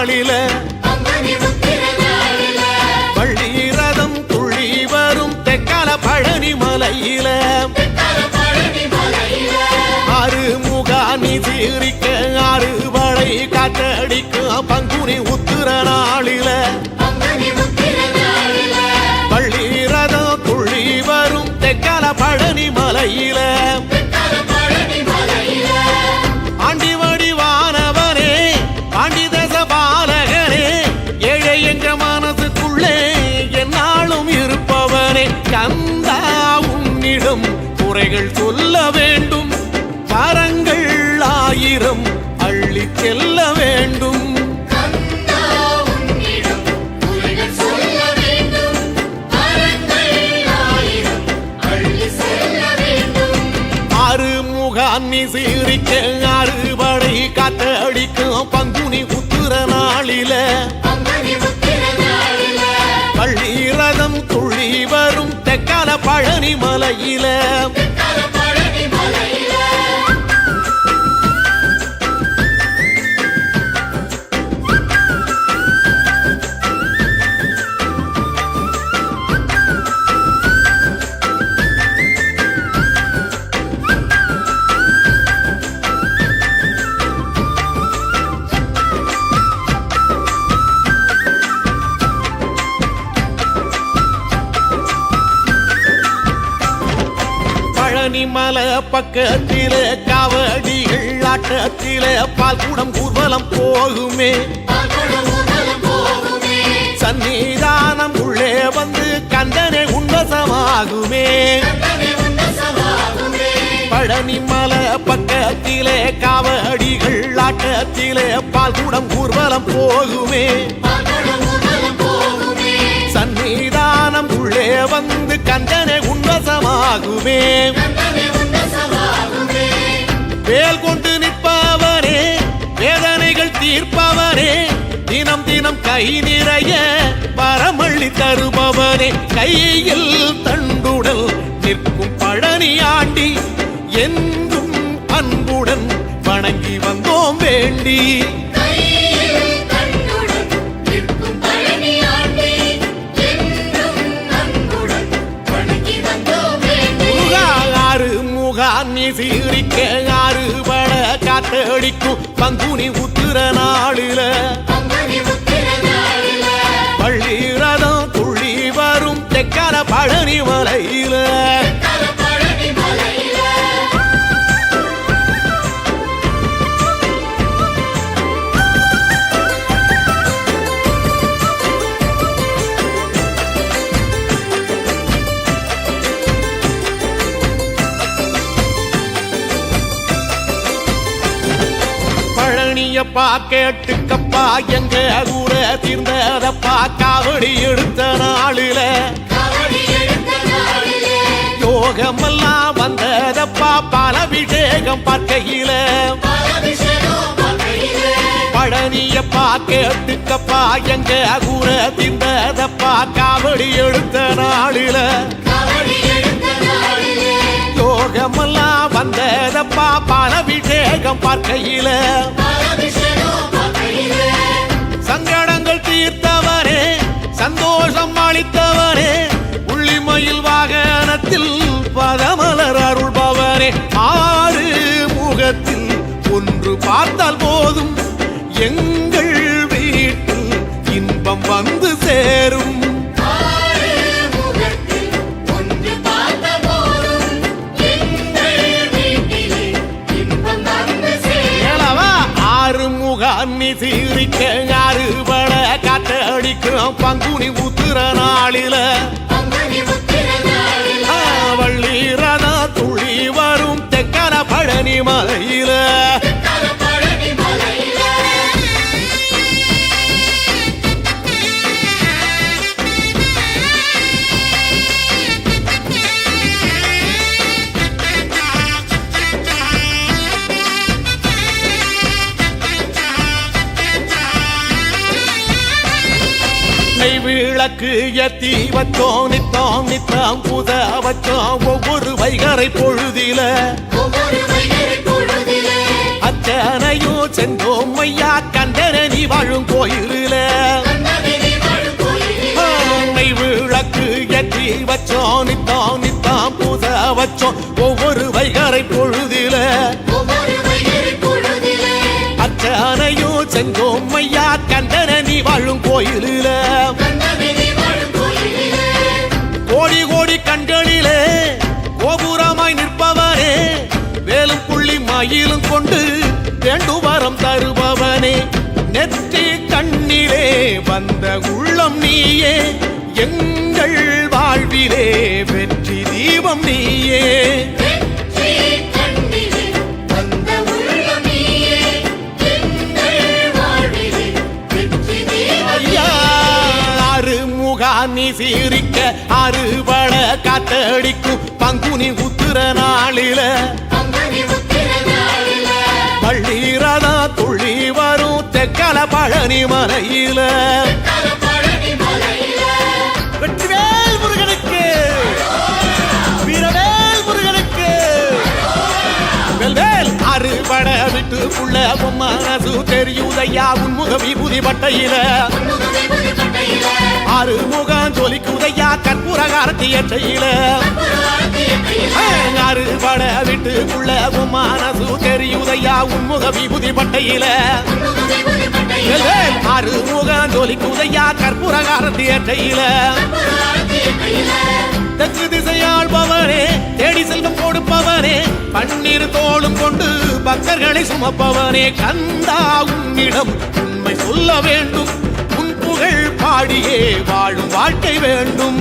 நாளில வள்ளீரதம் துள்ளி வரும் தெக்கால பழனி மலையில. ஆறு முகாமி தீரிக்க ஆறு வளை காத்தடிக்க பங்குனி உத்திர நாளில. வள்ளீரதம் துள்ளி வரும் தெக்கால பழனி மலையில. கந்தா உன்னிடம் குறைகள் சொல்ல வேண்டும். வரங்கள் ஆயிரம் அள்ளி செல்ல வேண்டும். முகான்னி சீரிக்க ஆறு படை காத்தடிக்கும் பங்குனி உத்திர நாளில. பழனி மலையில மலை பக்கத்திலே காவடிகள் ஆட்டத்திலே பால் குடம் ஊர்வலம் போகுமே. சன்னிதானம் உள்ளே வந்து கந்தனை உன்வசமாகுமே பழனி மலை பக்கத்திலே காவடிகள் ஆட்டத்திலே பால் குடம் ஊர்வலம் போகுமே. சன்னிதானம் உள்ளே வந்து கந்தனை உன்வசமாகுமே வேல் கொண்டு நிற்பவனே வேதனைகள் தீர்ப்பவனே தினம் தினம் கை நிறைய பரமள்ளி தருபவனே. கையில் தண்டுடல் நிற்கும் பழனி ஆண்டி என்றும் அன்புடன் வணங்கி வந்தோம் வேண்டி. காத்தடிக்கும் பங்குனி உத்திர நாளில. பள்ளி ரதம் துள்ளி வரும் தெக்கால பழனி மலையில பழனியப்பா கேட்டுக்கப்பா எங்க ஊர தீர்ந்ததப்பா காவடி எடுத்த நாளில. யோகமெல்லாம் வந்ததப்பா பலபிஷேகம் பார்க்கையில. பழனியப்பா கேட்டுக்கப்பா எங்க ஊர தீர்ந்ததப்பா காவடி எடுத்த நாளில. யோகமெல்லாம் வந்ததப்பா பாலபிஷேகம் பார்க்கையில. சங்கடங்கள் தீர்த்தவரே சந்தோஷம் அளித்தவரே உள்ளிமயில் வாகனத்தில் பதமலர் அருள்பவரே. ஆறு முகத்தில் ஒன்று பார்த்தால் போதும். எங்க முகான்னி சீரிக்க ஆறு பட காத்தடிக்கும் பங்குனி உத்திர நாளில. வள்ளி ரதா துளி வரும் தெக்கன பழனி மலையில. என்னை விளக்கு ஏத்தி வச்சோம் நித்தோம் நித்தம் புத வச்சோம். ஒவ்வொரு வைகரை பொழுதில அச்சனையோ சென்றோம் ஐயா கண்டன நீ வாழும் கோயிலில. என்னை விளக்கு ஏற்றி வச்சோம் நித்தோம் நித்தம் புத வச்சோம். ஒவ்வொரு வைகரை பொழுதில அச்சனையும் செங்கோம் ஐயா கண்டன நீ வாழும் கோயிலில. கோடி கோடி கண்களிலே கோபுரமாய் நிற்பவரே வேலும் புள்ளி மயிலும் கொண்டு வேண்டு வரம் தருபவனே. நெற்றி கண்ணிலே வந்த உள்ளம் நீயே எங்கள் வாழ்விலே வெற்றி தீபம் நீயே. சீரிக்க அறுபட காத்தடிக்கும். பங்குனி உத்திர நாளில. பள்ளிரதா துள்ளி வரும் தெக்கல பழனி மலையில. பழனி மலையிலே வெற்றிவேல் முருகனுக்கு. வீரவேல் முருகனுக்கு. வெல்வேல் அறுபட விட்டு புள்ள மனசு தெரியுதையா? உன்முக விபூதி பட்டையில முகமே புதுப்பட்டையிலே ஜொலிக்குதையா கற்பூர காரத்தி எட்டையில புறவாரத்திய பட அறுபட விட்டு மனசு தெரியுதையா உன்முக விபூதி பட்டையில. முகமே புதுப்பட்டையிலே வெல்வேல் ஜொலிக்குதையா கற்பூர காரத்தி எட்டையில தெற்கு திசையாள்பவனே தேடி செல்வம் கொடுப்பவனே பன்னீர் தோளும் கொண்டு பக்தர்களை சுமப்பவனே கந்தா உன்னிடம் உண்மை சொல்ல வேண்டும். புகழ் பாடியே வாழும் வாழ்க்கை வேண்டும்.